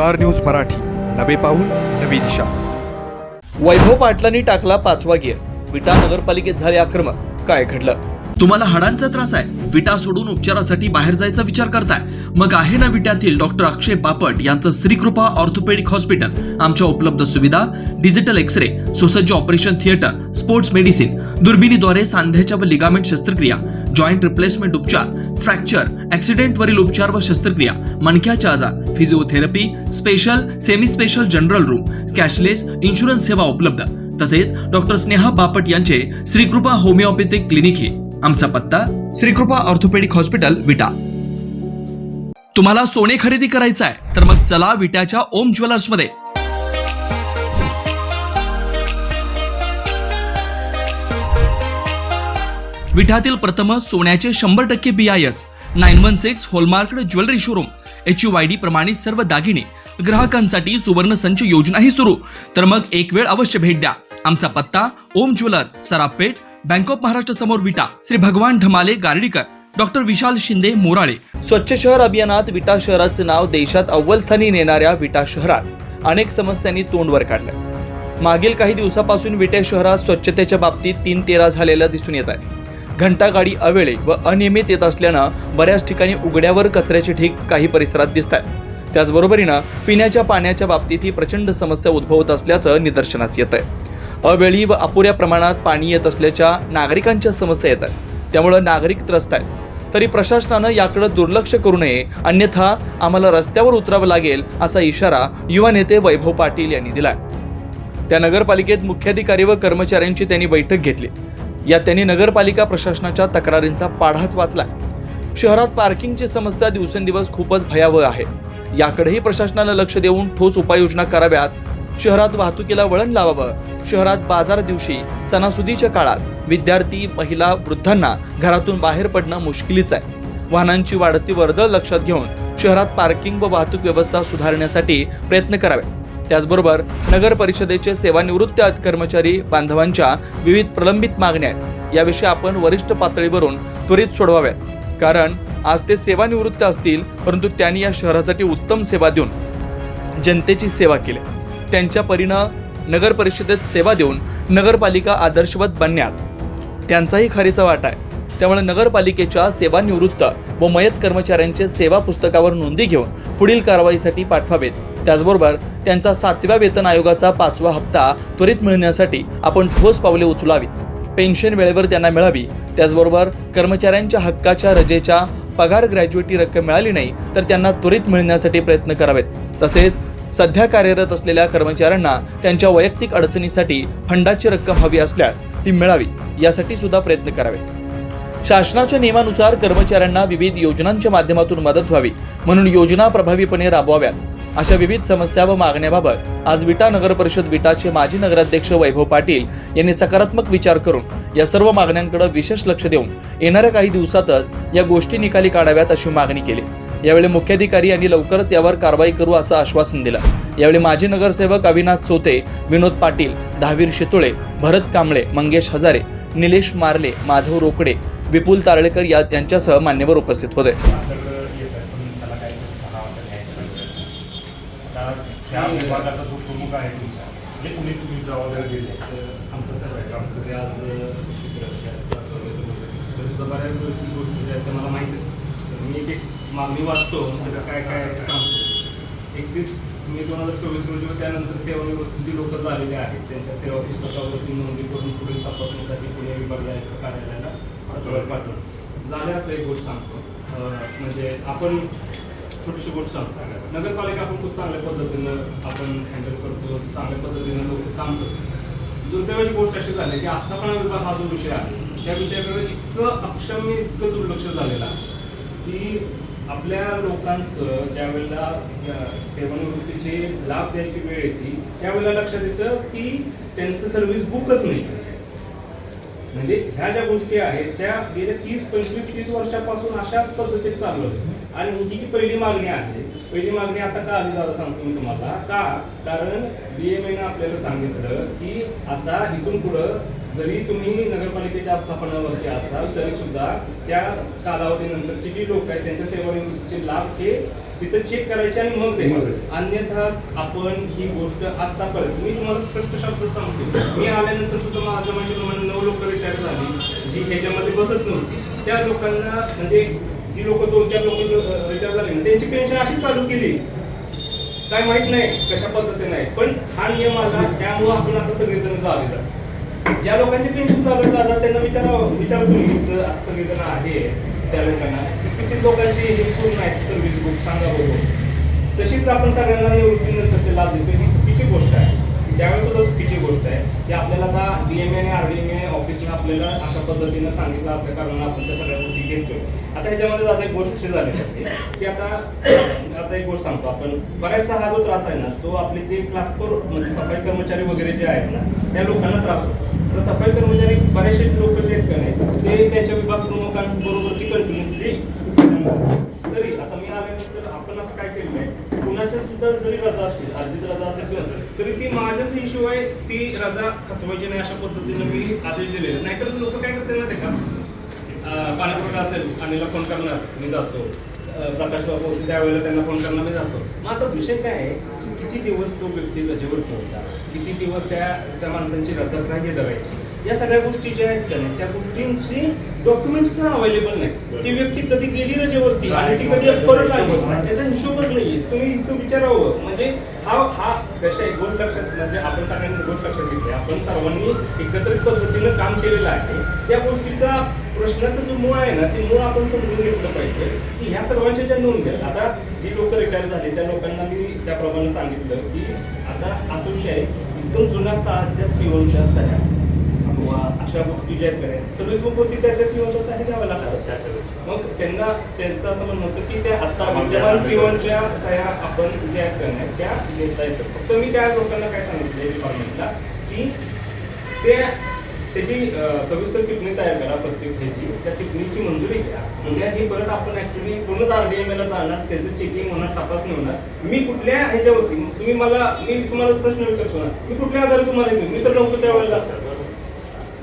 Star news Marathi. नवे पाऊल नवी दिशा. वैभव पाटलांनी टाकला पाचवा गिअर विटा नगरपालिकेत झाले आक्रमक. काय घडलं? तुम्हाला हाडांचा त्रास आहे. विटा सोडून उपचारासाठी बाहेर जायचा विचार करताय. मग आहे ना विट्यातील डॉक्टर अक्षय बापट यांचं श्रीकृपा ऑर्थोपेडिक हॉस्पिटल. आमच्या उपलब्ध सुविधा डिजिटल एक्सरे सुसज्ज ऑपरेशन थिएटर स्पोर्ट्स मेडिसिन दुर्बिणीद्वारे सांध्याच्या व लिगामेंट शस्त्रक्रिया जॉईंट रिप्लेसमेंट उपचार फ्रॅक्चर ऍक्सिडेंटवरील उपचार व शस्त्रक्रिया मणक्याचे आजार physiotherapy special semi special general room cashless insurance सेवा उपलब्ध. तसेच डॉक्टर स्नेहा बापट यांचे श्रीकृपा होमिओपॅथिक क्लिनिक हे. आमचा पत्ता श्रीकृपा ऑर्थोपेडिक हॉस्पिटल विटा. तुम्हाला सोने खरेदी करायचं आहे तर मग चला विट्याच्या ओम ज्वेलर्समध्ये. विठातील प्रथम सोन्याचे शंभर टक्के B I S nine one six hallmark jewellery showroom H U Y D प्रमाणित सर्व दागिने ग्राहकांसाठी सुवर्ण संच योजनाही सुरू. तर मग एक वेळ अवश्य भेट द्या. आमचा पत्ता Om jewellers Sarapeth bank of Maharashtra समोर विटा श्री भगवान ढमाले गार्डीकर डॉक्टर विशाल शिंदे मोराळे. स्वच्छ शहर अभियानात विटा शहराचं नाव देशात अव्वल स्थानी नेणाऱ्या विटा शहरात अनेक समस्यांनी तोंड वर काढलं. मागील काही दिवसापासून विटे शहरात स्वच्छतेच्या बाबतीत तीन तेरा झालेलं दिसून येत आहे. घंटागाडी अवेळे व अनियमित येत असल्यानं बऱ्याच ठिकाणी उघड्यावर कचऱ्याचे ढीग काही परिसरात दिसत आहेत त्याचबरोबरीनं पिण्याच्या पाण्याच्या बाबतीत ही प्रचंड समस्या उद्भवत असल्याचं निदर्शनास येत आहे अवेळी व अपुऱ्या प्रमाणात पाणी येत असल्याच्या नागरिकांच्या समस्या येत आहेत त्यामुळं नागरिक त्रस्त आहेत. तरी प्रशासनानं याकडे दुर्लक्ष करू नये अन्यथा आम्हाला रस्त्यावर उतरावं लागेल असा इशारा युवा नेते वैभव पाटील यांनी दिला त्या नगरपालिकेत मुख्याधिकारी व कर्मचाऱ्यांची त्यांनी बैठक घेतली. या त्यांनी नगरपालिका प्रशासनाच्या तक्रारींचा पाढाच वाचला शहरात पार्किंगची समस्या दिवसेंदिवस खूपच भयावह आहे. याकडेही प्रशासनानं लक्ष देऊन ठोस उपाययोजना कराव्यात. शहरात वाहतुकीला वळण लावावं. शहरात बाजार दिवशी सणासुदीच्या काळात विद्यार्थी महिला वृद्धांना घरातून बाहेर पडणं मुश्किलीच आहे. वाहनांची वाढती वर्दळ लक्षात घेऊन शहरात पार्किंग व वाहतूक व्यवस्था सुधारण्यासाठी प्रयत्न करावे. त्याचबरोबर नगर परिषदेचे सेवानिवृत्त कर्मचारी बांधवांच्या विविध प्रलंबित मागण्या आहेत. याविषयी आपण वरिष्ठ पातळीवरून त्वरित सोडवाव्यात. कारण आज ते सेवानिवृत्त असतील परंतु त्यांनी या शहरासाठी उत्तम सेवा देऊन जनतेची सेवा केली. त्यांच्या परीनं नगर परिषदेत सेवा देऊन नगरपालिका आदर्शवत बनण्यात त्यांचाही खरीचा वाटा आहे. त्यामुळे नगरपालिकेच्या सेवानिवृत्त व मयत कर्मचाऱ्यांचे सेवा पुस्तकावर नोंदी घेऊन पुढील कारवाईसाठी पाठवावेत. त्याचबरोबर त्यांचा सातव्या वेतन आयोगाचा पाचवा हप्ता त्वरित मिळण्यासाठी आपण ठोस पावले उचलावीत. पेन्शन वेळेवर त्यांना मिळावी. त्याचबरोबर कर्मचाऱ्यांच्या हक्काच्या रजेच्या पगार ग्रॅज्युएटी रक्कम मिळाली नाही तर त्यांना त्वरित मिळण्यासाठी प्रयत्न करावेत. तसेच सध्या कार्यरत असलेल्या कर्मचाऱ्यांना त्यांच्या वैयक्तिक अडचणीसाठी फंडाची रक्कम हवी असल्यास ती मिळावी यासाठी सुद्धा प्रयत्न करावेत. शासनाच्या नियमानुसार कर्मचाऱ्यांना विविध योजनांच्या माध्यमातून मदत व्हावी म्हणून योजना प्रभावीपणे राबवाव्यात. अशा विविध समस्या व मागण्याबाबत आज विटा नगर परिषद विटाचे माजी नगराध्यक्ष वैभव पाटील यांनी सकारात्मक विचार करून या सर्व मागण्यांकडे विशेष लक्ष देऊन येणाऱ्या काही दिवसातच या गोष्टी निकाली काढाव्यात अशी मागणी केली. यावेळी मुख्याधिकारी यांनी लवकरच यावर कारवाई करू असं आश्वासन दिलं. यावेळी माजी नगरसेवक अविनाश सोते विनोद पाटील दहावीर शितोळे भरत कांबळे मंगेश हजारे निलेश मारले माधव रोकडे विपुल तारळेकर या यांच्यासह मान्यवर उपस्थित होते. आमच्याकडं आहे त्याला आता त्या विभागाचा जो प्रमुख आहे म्हणजे तुम्ही आमचं सुद्धा बऱ्याच गोष्टी ज्या आहेत मला माहिती आहेत मी मागणी वाचतो त्याचं काय काय आहे सांगतो एकतीस मे दोन हजार चोवीस रोजी त्यानंतर सेवानिवृत्ती लोक झालेले आहेत. त्यांच्या सेवा पुस्तकावरती नोंदणी करून पुढील तपासणीसाठी पुणे विभाग आयुक्त कार्यालयाला पत्रावर पाठवतो झाले असं एक गोष्ट सांगतो. म्हणजे आपण छोटीशी गोष्ट सांगतो. नगरपालिका आपण खूप चांगल्या पद्धतीनं आपण हँडल करतो चांगल्या पद्धतीनं लोक काम करतो दुर्दैवाची गोष्ट अशी झाली की आस्थापना विभाग हा जो विषय आहे त्या विषयाकडे इतकं अक्षम्य इतकं दुर्लक्ष झालेलं आहे की आपल्या लोकांचं ज्या वेळेला सेवानिवृत्तीचे लाभ द्यायची वेळ येते त्यावेळेला लक्षात येतं की त्यांचं सर्व्हिस बुकच नाही. म्हणजे ह्या ज्या गोष्टी आहेत त्या गेल्या तीस पंचवीस तीस वर्षापासून अशाच पद्धतीत चालू आहेत. आणि ही जी पहिली मागणी आहे पहिली मागणी आता का आली दादा सांगतो मी तुम्हाला. का? कारण बीएमएनं आपल्याला सांगितलं की आता इथून पुढं जरी तुम्ही नगरपालिकेच्या आस्थापनावरती असाल तरी सुद्धा त्या कालावधीनंतरची जी लोक आहेत त्यांच्या सेवानिवृत्तीचे लाभ हे तिथं चेक करायचे आणि मग द्यायचं. अन्यथा आपण ही गोष्ट आतापर्यंत मी तुम्हाला स्पष्ट शब्द सांगतो. मी आल्यानंतर सुद्धा माझ्या माहितीप्रमाणे नऊ लोक रिटायर झाली जी ह्याच्यामध्ये बसत नव्हती. त्या लोकांना म्हणजे जी लोक दोन चार लोक रिटायर झाली ना त्यांची पेन्शन अशी चालू केली. काय माहीत नाही कशा पद्धतीने आहे पण हा नियम आला त्यामुळे आपण आता सगळेजण झाले ज्या लोकांची पेन्शन चालू दादा त्यांना विचारा विचारा तुम्ही इथं सगळेजण आहे त्या लोकांना. किती लोकांची हे पूर्ण आहेत सर्व्हिस बुक सांगा बघू तशीच आपण सगळ्यांना निवृत्तीनंतरचे लाभ देतो ही चुकीची गोष्ट आहे. त्यावेळेस सुद्धा चुकीची गोष्ट आहे की आपल्याला आता डीएमए आणि आरडीएमए ऑफिसने आपल्याला अशा पद्धतीनं सांगितलं असल्या कारणानं आपण त्या सगळ्या गोष्टी घेतोय. आता ह्याच्यामध्ये आता एक गोष्ट अशी झाली की आता आता एक गोष्ट सांगतो आपण. बऱ्याचसा हा जो त्रास आहे ना तो आपले जे क्लास फोर म्हणजे सफाई कर्मचारी वगैरे जे आहेत ना त्या लोकांना त्रास होतो. तर सफाई कर्मचारी बरेचसे लोक जे आहेत का नाही ते त्यांच्या विभाग प्रमुखांबरोबर ती कंटिन्यू तरी आता मी आल्यानंतर आपण आता काय केलेलं आहे कुणाच्या सुद्धा जरी रजा असतील अर्धीच रजा असेल किंवा तरी ती माझ्या शिवाय ती रजा खतवायची नाही अशा पद्धतीने मी आदेश दिलेले नाहीतर लोक काय करतात ना आहे का? पाणीपुरवठा असेल आणि फोन करणार मी जातो. प्रकाश बाबू होते त्यावेळेला त्यांना फोन करणार मी जातो. मग आता विषय काय आहे? किती दिवस तो व्यक्ती रजेवर पोहोचला? किती दिवस त्या त्या माणसांची रजा नाही धरायची या सगळ्या गोष्टी ज्या आहेत का नाही त्या गोष्टींची डॉक्युमेंट्स अवेलेबल नाही ती व्यक्ती कधी गेली रजेवरती आणि ती कधी परत आली? त्याचा हिशोबच नाहीये. तुम्ही इथं विचारावं. म्हणजे हा हा कशा आहे? गोष्ट लक्षात म्हणजे आपण सगळ्यांनी गोष्ट लक्षात घेतली आपण सर्वांनी एकत्रित पद्धतीनं काम केलेलं आहे. त्या गोष्टीचा प्रश्नाचा जो मूळ आहे ना ते मूळ आपण समजून घेतलं पाहिजे की ह्या सर्वांच्या ज्या नोंद आहेत आता जी लोक रिटायर झाली त्या लोकांना मी त्याप्रमाणे सांगितलं की आता असा विषय आहे एकदम जुन्या काळातल्या सीओच्या सह्या किंवा अशा गोष्टी ज्या आहेत सर्व्हिस बुकवरती त्या त्या सीओच्या सह्या घ्याव्या लागतात मग त्यांना त्यांचं असं म्हणणं होतं की त्या आता विद्यमान सीओच्या सह्या आपण ज्या आहेत का नाही त्या घेता येतात. फक्त मी त्या लोकांना काय सांगितलं डिपार्टमेंटला की त्या त्याची सविस्तर टिप्पणी तयार करा प्रत्येक ह्याची. त्या टिप्पणीची मंजुरी घ्या. उद्या ही परत आपण ऍक्च्युली पूर्ण आरडीएमए ला जाणार त्याचं चेकिंग होणार तपासणी होणार. मी कुठल्या ह्याच्यावरती तुम्ही मला मी तुम्हाला प्रश्न विचारतो ना मी कुठल्या आधारे तुम्हाला मी तर नव्हतो त्यावेळेला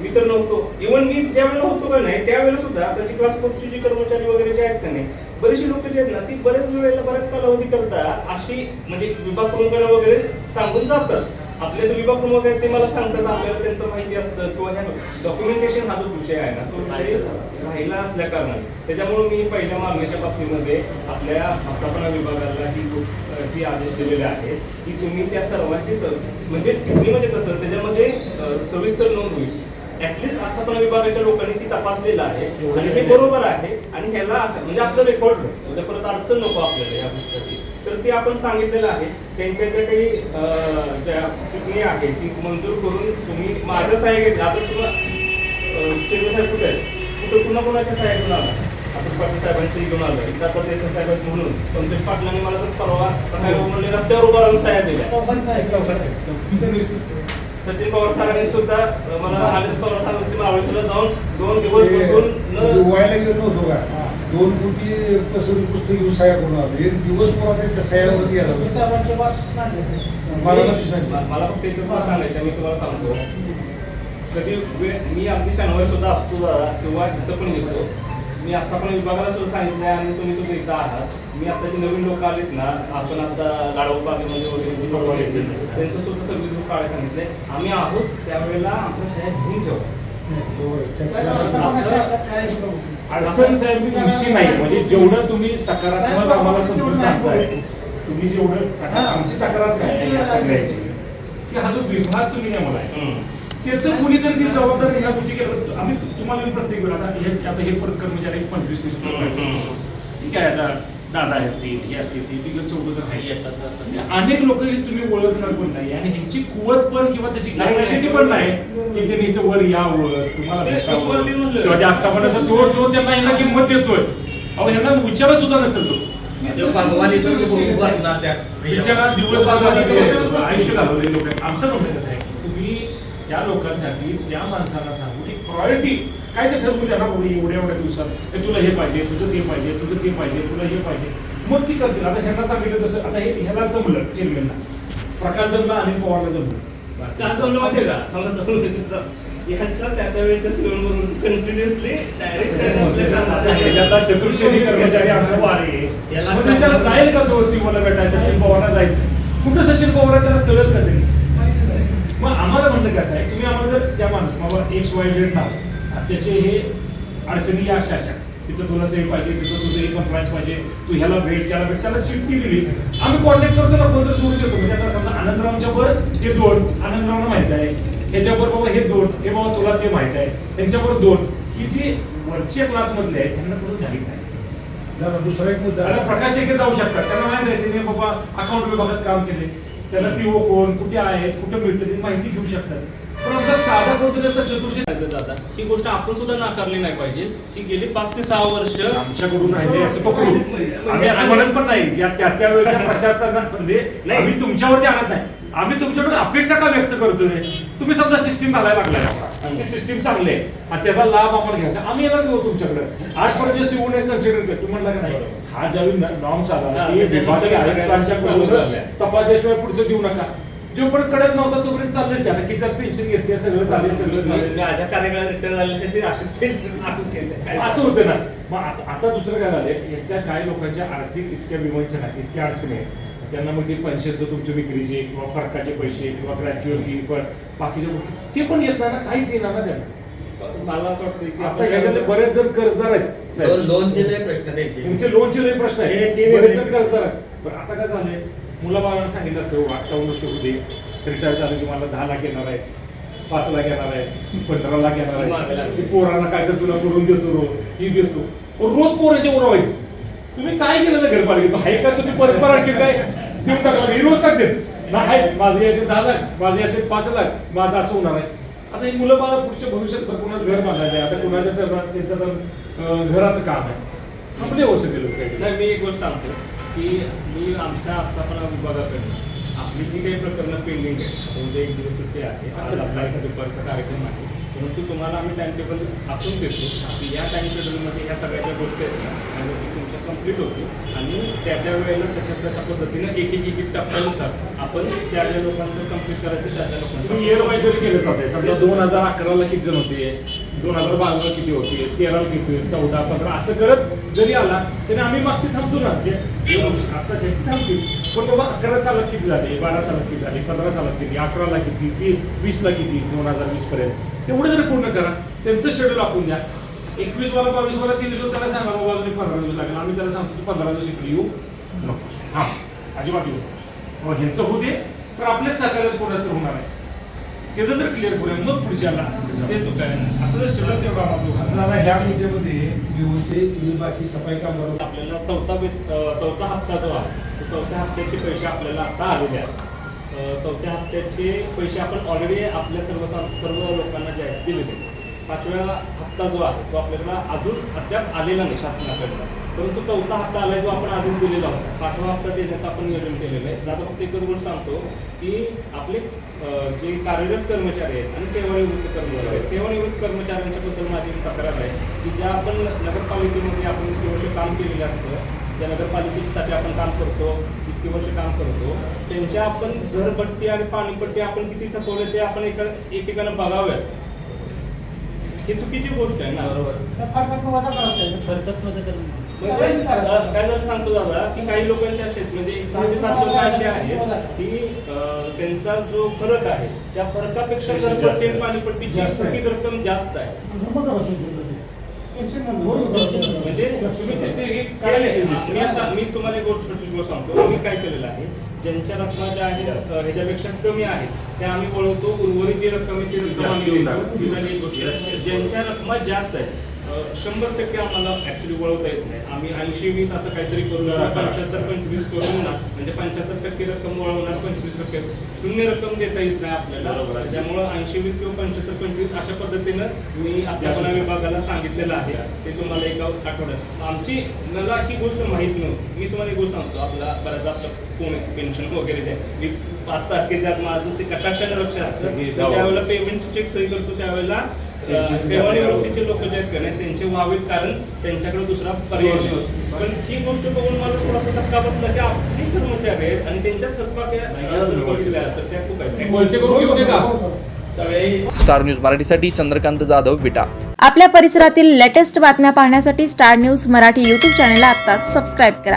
मी तर नव्हतो. इव्हन मी ज्या वेळेला होतो का नाही त्यावेळेला सुद्धा त्याची क्लास फोरची जी कर्मचारी वगैरे जे आहेत का नाही बरेचसे लोक जे आहेत ना ती बऱ्याच वेळेला बऱ्याच कालावधी करता अशी म्हणजे विभाग प्रमुखांना वगैरे सांगून जातात. आपले जे विभाग प्रमुख आहेत ते मला सांगतात. आपल्याला त्यांचं माहिती असतं किंवा ह्या डॉक्युमेंटेशन हा जो विषय आहे ना तो विषय राहिला असल्या कारणाने त्याच्यामुळे मी पहिल्या मागणीच्या बाबतीमध्ये आपल्या आस्थापना विभागाला ही गोष्ट ही आदेश दिलेले आहेत की तुम्ही त्या सर्वांची स म्हणजे म्हणजे कसं त्याच्यामध्ये सविस्तर नोंद होईल. ऍटलिस्ट आस्थापना विभागाच्या लोकांनी ती तपासलेलं आहे आणि हे बरोबर आहे आणि ह्याला असं म्हणजे आपलं रेकॉर्ड उद्या परत अडचण नको आपल्याला या गोष्टीसाठी. तर ते आपण सांगितलेलं आहे. त्यांच्या ज्या काही ज्या टिप्पणी आहे ती मंजूर करून तुम्ही माझं सहाय्य घेतलं आता तुम्हाला चेंडू साहेब कुठे कुठं पुन्हा कोणाच्या सहाय्य घेऊन आला? आपण पाटील साहेबांनी सही घेऊन आलो. एकदा आता देसाई साहेब म्हणून. पंकज पाटलांनी मला तर परवा काय म्हणले रस्त्यावर उभा राहून सहाय्या दिल्या. सचिन पवार सरांनी सुद्धा मला आनंद पवार सरांची मावळीला जाऊन दोन दिवस बसून न गोव्याला गेलो नव्हतो का? दोन कोटी कसं पुस्तक घेऊन सह्या करून आलो. एक दिवस मला त्यांच्या सह्यावरती गेला मला नाही. मला फक्त गोष्ट सांगायचं मी तुम्हाला सांगतो. कधी मी अगदी शनिवारी सुद्धा असतो दादा किंवा तिथं पण येतो मी आस्थापना विभागाला सुद्धा सांगितलंय आणि तुम्ही सुद्धा इथं आहात. मी आता जे नवीन लोक आलेत ना आपण आता गाडव बागेमध्ये वगैरे लोक त्यांचं सुद्धा सर्व्हिस बुक काढायला सांगितलंय. आम्ही आहोत त्यावेळेला आमचा साहेब घेऊन ठेवा. अडचण साहेब तुमची नाही. म्हणजे जेवढं तुम्ही सकारात्मक आम्हाला समजून सांगताय तुम्ही जेवढं आमची तक्रार काय सगळ्याची? की हा जो विभाग तुम्ही नेमला आहे. त्याचं कुणीतरी ती जबाबदारी ह्या गोष्टी केलं आम्ही तुम्हाला मी प्रत्येक वेळा आता हे आता हे परत कर्मचारी पंचवीस तीस. ठीक आहे आता दादा असतील हे असतील ते तिघं चौघ जर आहे अनेक लोक हे तुम्ही ओळखणार पण नाही. आणि ह्यांची कुवत पण किंवा त्याची कॅपॅसिटी पण नाही की त्यांनी इथं वर यावं तुम्हाला. किंवा जास्त आपण असं तो तो त्यांना ह्यांना किंमत देतोय. अहो ह्यांना विचारत सुद्धा नसेल तो. दिवस आयुष्य घालवले लोक आमचं म्हणणं कसं आहे? त्या लोकांसाठी त्या माणसांना सांगून एक प्रायोरिटी काय ते ठरवू द्या ना एवढ्या एवढ्या दिवसात? हे तुला हे पाहिजे तुझं ते पाहिजे तुझं ते पाहिजे तुला हे पाहिजे. मग ती करतील. आता ह्यांना सांगितलं तसं आता हे ह्याला जमलं चेअरमॅनला. प्रकाश जमला आणि पवारला जमलं. का? जमलं जमलं. ह्यांचा त्या कंटिन्युअसली डायरेक्ट चतुर्श्रेणी कर्मचारी आमचं वारे आहे. याला म्हणजे त्याला जाईल का तो भेटायचं सचिन पवारला जायचं कुठं सचिन पवार त्याला कळत का तरी? मग आम्हाला म्हणलं कसं आहे. तुम्ही आम्हाला जर त्या माणूस बाबा एक्स वाय झेड नाव त्याचे हे अडचणी या अशा अशा. तिथं तुला सेम पाहिजे तिथं तुझं एक कम्प्लायन्स पाहिजे तू ह्याला भेट त्याला भेट त्याला चिठ्ठी दिली. आम्ही कॉन्टॅक्ट करतो ना कोणतं जोड देतो. म्हणजे आता समजा आनंदरावच्या वर हे दोन आनंदरावला माहीत आहे. ह्याच्यावर बाबा हे दोन हे बाबा तुला ते माहीत आहे. त्यांच्यावर दोन. ही जी वरच्या क्लास मधले आहेत त्यांना थोडं माहीत नाही दादा दुसरा एक मुद्दा. प्रकाश जाऊ शकतात. त्यांना माहिती आहे तिने बाबा अकाउंट विभागात काम केले. त्याला सीओ कोण कुठे आहेत कुठे मिळतं ती माहिती घेऊ शकतात. पण आमचा साधा कोणतरी आता चतुर्शी दादा ही गोष्ट आपण सुद्धा नाकारली नाही पाहिजे की गेली पाच ते सहा वर्ष आमच्याकडून राहिले असं पकडू. आम्ही असं म्हणत पण नाही. या त्या त्या वेळेच्या प्रशासनात म्हणजे नाही. आम्ही तुमच्यावरती आणत नाही. आम्ही तुमच्याकडून अपेक्षा का व्यक्त करतोय? तुम्ही समजा सिस्टीम घालायला लागलाय. ती सिस्टीम चांगली आहे. आणि त्याचा लाभ आम्हाला घ्यायचा आम्ही येणार घेऊ तुमच्याकडे. आजपर्यंत जे सीओने कन्सिडर करतो तुम्ही म्हणला का नाही? हा ज्यावेळी नॉर्म्स आला हा, की. तपासल्याशिवाय पुढचं देऊ नका. जो पण कडक नव्हता तोपर्यंत चाललेच घ्या किती पेन्शन घेतली सगळं झाले सगळं झालं. माझ्या कार्यकाळात रिटायर झाले त्याची पेन्शन केली. असं होतं ना. मग आता दुसरं काय झालंय? याच्या काही लोकांच्या आर्थिक इतक्या विवंचन आहेत इतक्या अडचणी आहेत. त्यांना मग ते पैशाचं तुमच्या विक्रीचे किंवा फरकाचे पैसे किंवा ग्रॅज्युअली बाकीच्या गोष्टी. ते पण येत नाही ना काहीच येणार ना त्यांना. मला असं वाटतं की आता ह्याच्यातले बरेच जण कर्जदार आहेत. लोनचे लय प्रश्न द्यायचे तुमचे लोनचे लय प्रश्न आहेत. ते बरेच. जण कर्जदार आहेत. बरं आता काय झालंय मुलाबाळांना सांगितलं असतं अठ्ठावन्न वर्ष होते रिटायर झालं की मला दहा लाख येणार आहे पाच लाख येणार आहे पंधरा लाख येणार आहे पोरांना काय तर तुला करून देतो रो ही देतो. पण रोज पोरांच्या उडवायचे तुम्ही काय केलं ना घरपालिकेत आहे का तुम्ही परस्पर आणखी काय? देऊन टाकला ही रोज सांगते. नाही माझे याचे दहा लाख माझे याचे पाच लाख माझं असं होणार आहे. आता ही मुलं बाळा पुढच्या भविष्यात कुणाचं घर बांधायचं आहे? आता कुणाच्या तर त्यांचं तर घराचं काम आहे. थांबले हो सगळे लोक नाही मी एक गोष्ट सांगतो की मी आमच्या आस्थापना विभागाकडे आपली जी काही प्रकरणं पेंडिंग आहे उद्या एक दिवस सुट्टी आहे आज आपला एका दुपारचा कार्यक्रम आहे. परंतु तुम्हाला आम्ही टाइम टेबल आखून देतो. की या टाइम शेड्यूलमध्ये ह्या सगळ्या ज्या गोष्टी आहेत ना कंप्लीट गोष्टी कंप्लीट आणि त्या त्या वेळेला तशा तशा पद्धतीनं एक एक एक एक टप्प्यानुसार आपण त्या ज्या लोकांचं कंप्लीट करायचं त्या त्या तुम्ही लोकांचं इयर वाईज जरी केलं जाते समजा दोन हजार अकराला किती जण होते? दोन हजार बाराला किती होते? तेराला किती चौदा पंधरा असं करत जरी आला तरी आम्ही मागचे थांबतो ना. जे आता शेती थांबतील पण बाबा अकरा सालात किती झाले? बारा सालात किती झाले? पंधरा सालात किती? अकराला किती? ती वीसला किती? दोन हजार वीसपर्यंत. तेवढं जरी पूर्ण करा त्यांचं शेड्यूल आपण द्या. एकवीस वाला बावीस वाला तीन दिवस त्याला सांगा बाबा अजून पंधरा दिवस लागेल. आम्ही त्याला सांगतो तू पंधरा दिवस इकडे येऊ. नको. हा अजिबात येऊ नको. मग ह्यांचं होऊ दे तर आपलेच सहकार्यच कोणाच तर होणार आहे. त्याचं तर क्लिअर करूया मग पुढच्याला देतो काय. असं जर शिल्लक तेवढा दादा ह्या मुद्द्यामध्ये व्यवस्थित तुम्ही बाकी सफाई कामगार आपल्याला चौथा चौथा हप्ता जो आहे तो चौथ्या हप्त्याचे पैसे आपल्याला आता आलेले आहेत. चौथ्या हप्त्याचे पैसे आपण ऑलरेडी आपल्या सर्व सर्व लोकांना जे आहेत दिलेले आहेत. पाचव्या हप्ता जो आहे तो आपल्याला अजून अद्याप आलेला नाही शासनाकडनं. परंतु चौथा हप्ता आलाय जो आपण अजून दिलेला होता. पाचवा हप्ता देण्याचं आपण नियोजन केलेलं आहे. आता फक्त एकच गोष्ट सांगतो की आपले जे कार्यरत कर्मचारी आहेत आणि सेवानिवृत्त कर्मचारी आहेत. सेवानिवृत्त कर्मचाऱ्यांच्या बद्दल माझी एक तक्रार आहे की ज्या आपण नगरपालिकेमध्ये आपण इतके वर्ष काम केलेलं असतं ज्या नगरपालिकेसाठी आपण काम करतो इतके वर्ष काम करतो त्यांच्या आपण घरपट्टी आणि पाणीपट्टी आपण किती थकवले ते आपण एका एकेकानं बघाव्यात. ही चुकीची गोष्ट आहे ना. म्हणजे, अं, काय झालं सांगतो दादा की काही लोकांचे असे आहेत म्हणजे एक सहा ते सात लोक असे आहेत की अं, त्यांचा जो फरक आहे त्या फरकापेक्षा पैसे जास्त घरपट्टी आणि आहे. पाणीपट्टीची जास्त आहे. थकीत रक्कम जास्त आहे. म्हणजे तुम्ही ते- ते हे नाही, लिहिलंय? मी आता मी तुम्हाला एक गोष्ट सांगतो. मी काय केलेलं आहे? ज्यांच्या रकमा ज्या आहेत ह्याच्यापेक्षा कमी आहेत त्या आम्ही वळवतो उर्वरित जी रक्कम आहे ती रक्कम आम्ही देतो. ही झाली एक गोष्ट. ज्यांच्या रकमा जास्त आहेत शंभर टक्के आम्हाला ऍक्च्युली वळवता येत नाही. आम्ही ऐंशी वीस असं काहीतरी करू. पंच्याहत्तर पंचवीस करू ना. म्हणजे पंच्याहत्तर टक्के रक्कम वळवणार पंचवीस टक्के शून्य रक्कम देता येत नाही आपल्याला. त्यामुळं ऐंशी वीस किंवा पंच्याहत्तर पंचवीस अशा पद्धतीनं मी अध्यापना विभागाला सांगितलेलं आहे. ते तुम्हाला एका आठवड्यात. आमची मला ही गोष्ट माहीत नव्हती. मी तुम्हाला एक गोष्ट सांगतो. आपला बऱ्याच आपलं कोण पेन्शन वगैरे द्या. मी पाच तारखेच्या माझं ते कटाक्षानं लक्ष असतं. त्यावेळेला पेमेंट चेक सही करतो. त्यावेळेला सेवानिवृत्तीचे लोक जे आहेत का नाही त्यांचे व्हावेत कारण त्यांच्याकडे दुसरा पर्याय नाही. पण ही गोष्ट बघून मला थोडासा धक्का बसला की आपली कर्मचारी आहेत आणि त्यांच्या का? स्टार न्यूज मराठीसाठी चंद्रकांत जाधव विटा. आपल्या परिसरातील लेटेस्ट बातम्या पाहण्यासाठी स्टार न्यूज मराठी यूट्यूब चॅनलला आत्ताच सबस्क्राईब करा.